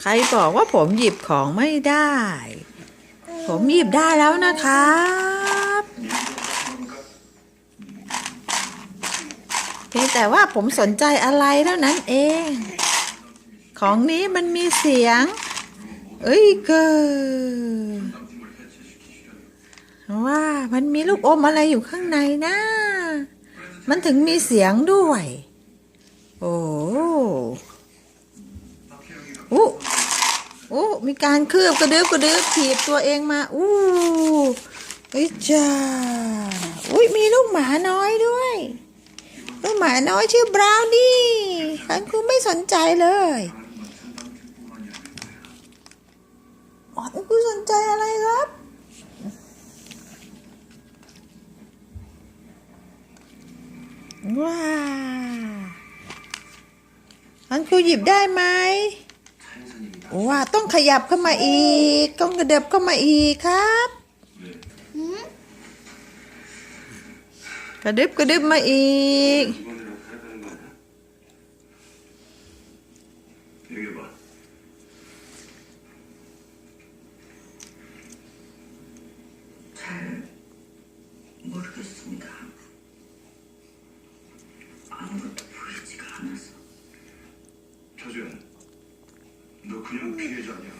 ใครบอกว่าผมหยิบของไม่ได้ ผมหยิบได้แล้วนะครับ เพียงแต่ว่าผมสนใจอะไรเท่านั้นเอง ของนี้มันมีเสียง เอ้ยเกอว่ามันมีลูกอมอะไรอยู่ข้างในนะ มันถึงมีเสียงด้วย โอ้ อู้อู้มีการคืบกระดึบกระดึบถีบตัวเองมาอู้เอ้จ้าอุ้ยมีลูกหมาน้อยด้วย ลูกหมาน้อยชื่อบราวนี่ฉันครูไม่สนใจเลยอ๋อคุณสนใจอะไรครับว้าวอันครูหยิบได้ไหม ว้าต้องขยับเข้ามาอีก ต้องกระเดิบเข้ามาอีกครับกระดึบกระดึบมาอีก 피해자 아니야.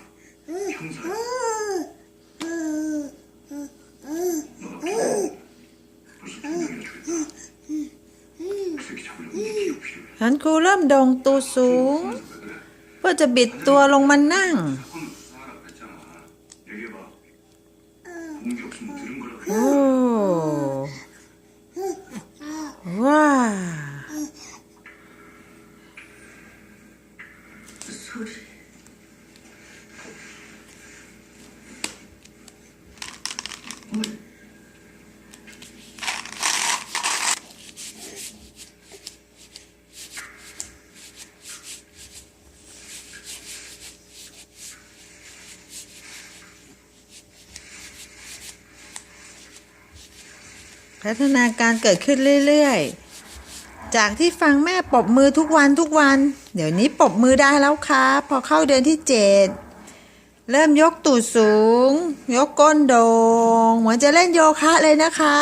형사야. 너가 피해. 무슨 분명히 주겠다. 그 새끼 잡으려면 네 기억 필요해. ฉันครูเริ่มโดงตัวสูง เพื่อจะบิดตัวลงมานั่ง 사건을 수사하라고 했잖아. 얘기해봐. 본 게 없으면 들은 거라고. โอ้ ว้า 소리. พัฒนาการเกิดขึ้นเรื่อยๆ จากที่ฟังแม่ปบมือทุกวันทุกวัน เดี๋ยวนี้ปบมือได้แล้วครับ พอเข้าเดือนที่เจ็ด เริ่มยกตูดสูง ยกก้นโดงเหมือนจะเล่นโยคะเลยนะคะ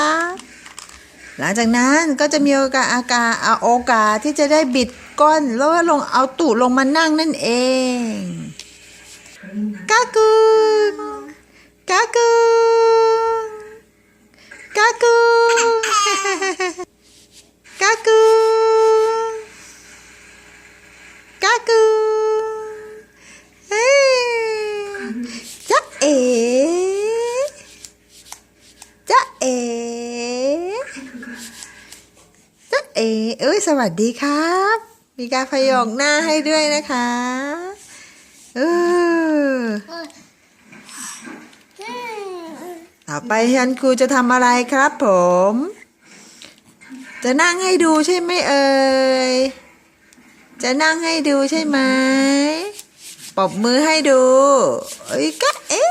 หลังจากนั้นก็จะมีโอกาสอากาเอาโอกาสที่จะได้บิดก้นแล้วลงเอาตูดลงมานั่งนั่นเองกากูงกากุงกากุงกากุงกากุงเฮ้ยจ๊ะเอ๋จ๊ะเอ๋จ๊ะ เอเอ้ย สวัสดีครับ มีการพยองหน้าให้ด้วยนะคะ เออ ต่อไปฉันครูจะทำอะไรครับผม จะนั่งให้ดูใช่ไหมเอ่ย จะนั่งให้ดูใช่ไหมปรบมือให้ดู เอ้ยก็เอ๊ะ